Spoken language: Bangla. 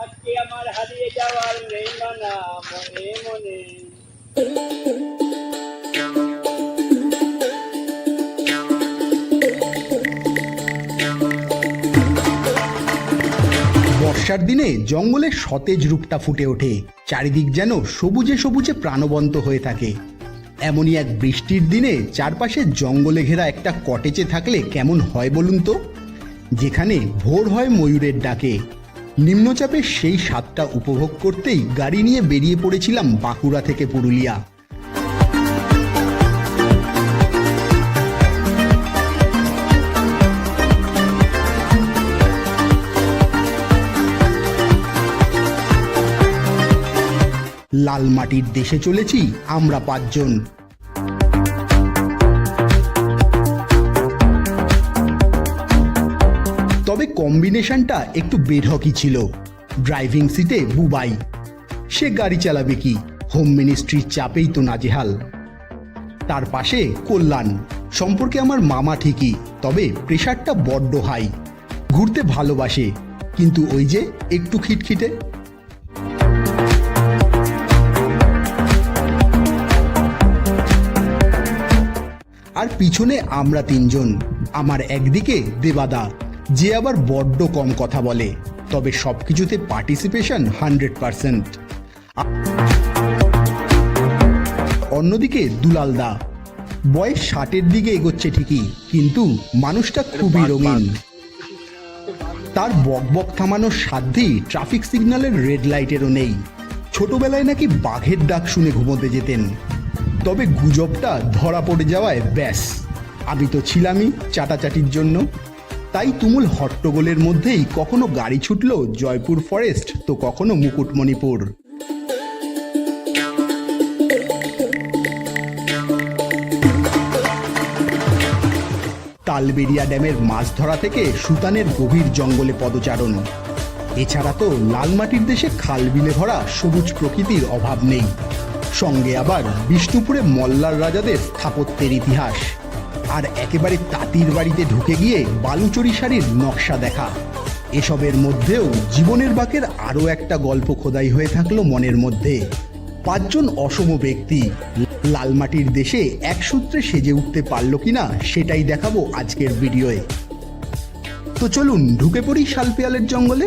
আজকে আমার হারিয়ে যাওয়ার মানা, মনে। বর্ষার দিনে জঙ্গলের সতেজ রূপটা ফুটে ওঠে। চারিদিক যেন সবুজে সবুজে প্রাণবন্ত হয়ে থাকে। এমনই এক বৃষ্টির দিনে চারপাশে জঙ্গলে ঘেরা একটা কটেজে থাকলে কেমন হয় বলুন তো? যেখানে ভোর হয় ময়ূরের ডাকে। নিম্নচাপের সেই স্বাদটা উপভোগ করতেই গাড়ি নিয়ে বেরিয়ে পড়েছিলাম বাঁকুড়া থেকে পুরুলিয়া। লাল মাটির দেশে চলেছি আমরা পাঁচজন। তবে কম্বিনেশনটা একটু বেঢকি ছিল। ড্রাইভিং সিটে বুবাই। সে গাড়ি চালাবে কি? হোম মিনিস্ট্রির চাপেই তো নাজেহাল। তার পাশে কল্যাণ। সম্পর্কে আমার মামা ঠিকই, তবে প্রেশারটা বড্ড হাই। ঘুরতে ভালোবাসে, কিন্তু ওই যে একটু খিটখিটে। আর পিছনে আমরা তিনজন। আমার একদিকে দেবাদা যে আবার বড্ড কম কথা বলে তবে সবকিছুতে পার্টিসিপেশন হান্ড্রেড পারসেন্ট অন্যদিকে দুলালদা বয়স ষাটের দিকে এগোচ্ছে ঠিকই কিন্তু মানুষটা খুবই রঙিন। তার বকবক থামানোর সাধ্যই ট্রাফিক সিগন্যালের রেড লাইটেরও নেই। ছোটবেলায় নাকি বাঘের ডাক শুনে ঘুমোতে যেতেন। তবে গুজবটা ধরা পড়ে যাওয়ায় ব্যাস। আমি তো ছিলামই চাটাচাটির জন্য। তাই তুমুল হট্টগোলের মধ্যেই কখনো গাড়ি ছুটলো জয়পুর ফরেস্ট, তো কখনো মুকুটমণিপুর। তালবেরিয়া ড্যামের মাছ ধরা থেকে সুতানের গভীর জঙ্গলে পদচারণ। এছাড়া তো লালমাটির দেশে খাল বিলে ভরা সবুজ প্রকৃতির অভাব নেই। সঙ্গে আবার বিষ্ণুপুরে মল্লার রাজাদের স্থাপত্যের ইতিহাস। আর একেবারে তাঁতির বাড়িতে ঢুকে গিয়ে বালুচরি শাড়ির নকশা দেখা। এসবের মধ্যেও জীবনের বাকের আরও একটা গল্প খোদাই হয়ে থাকল মনের মধ্যে। পাঁচজন অসম ব্যক্তি, লালমাটির দেশে এক সূত্রে সেজে উঠতে পারল কিনা সেটাই দেখাবো আজকের ভিডিওয়ে। তো চলুন ঢুকে পড়ি শালপিয়ালের জঙ্গলে।